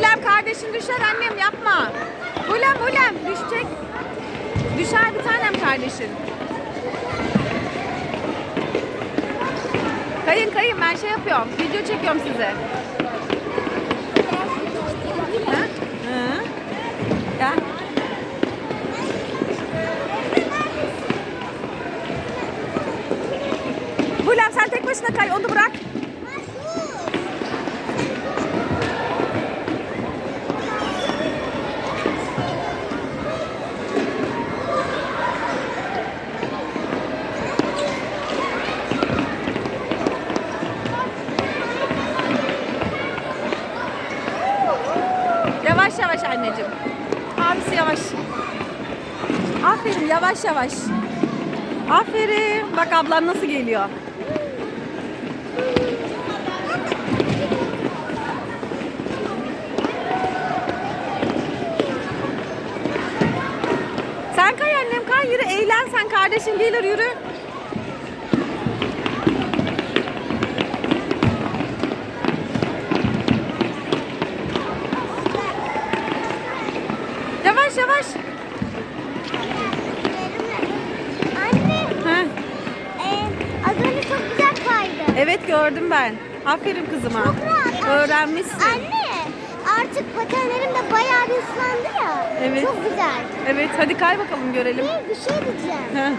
kardeşin düşer annem yapma. Bulem bulem düşecek. Düşer bir tanem kardeşin. Kayın kayın ben şey yapıyorum. Video çekiyorum size. Ha? Hı. Gel. Bulem sen tek başına kay onu bırak. Yavaş yavaş anneciğim. Abisi yavaş. Aferin yavaş yavaş. Aferin. Bak ablan nasıl geliyor. Sen kay annem kay yürü eğlen sen kardeşin gelir yürü. Yavaş yavaş. Anne, Heh. e, az önce çok güzel kaydı. Evet gördüm ben. Aferin kızıma. Çok rahat. Öğrenmişsin. Anne, artık patenlerim de bayağı bir ıslandı ya. Evet. Çok güzel. Evet hadi kay bakalım görelim. Bir, bir şey diyeceğim.